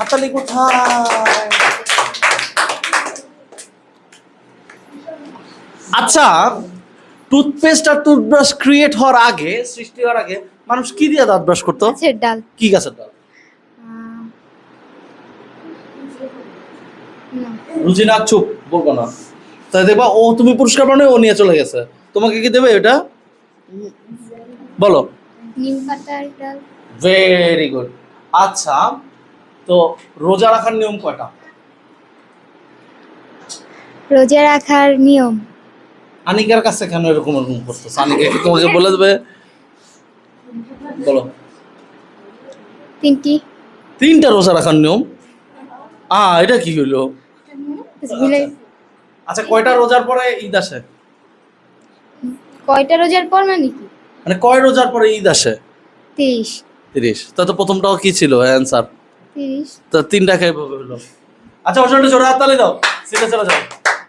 হাতালি কোথায়? আচ্ছা টুথপেস্ট আর toothbrush create হওয়ার আগে সৃষ্টি হওয়ার আগে মানুষ কি দিয়ে দাঁত ব্রাশ করতো? গাছের ডাল। কি গাছের ডাল। রুজিনা চুপ বলব না। তাই দেখবা ও তুমি পুরস্কার পানো ও নিয়ে চলে গেছে। তোমাকে কি দেবে এটা? বলো। নিম পাতার ডাল। ভেরি গুড আচ্ছা তো রোজা রাখার নিয়ম কয়টা? রোজা রাখার নিয়ম। আনিকার কাছে কেন এরকম এরকম করতেছে? আনিকা কি তোমাকে বলে দেবে? বলো। তিনটি। তিনটা রোজা রাখার নিয়ম? আ এটা কি হলো আচ্ছা। কয়টা রোজার পরে ঈদ আসে? কয়টা রোজার পর মানে কি? মানে কয় রোজার পরে ঈদ আসে? তিরিশ। তিরিশ। তো প্রথমটাও কি ছিল? অ্যান্সার। তিরিশ। তো তিনটা খাইব হলো আচ্ছা ওর জন্য জোরে হাততালি দাও। সিটে চলে যাও।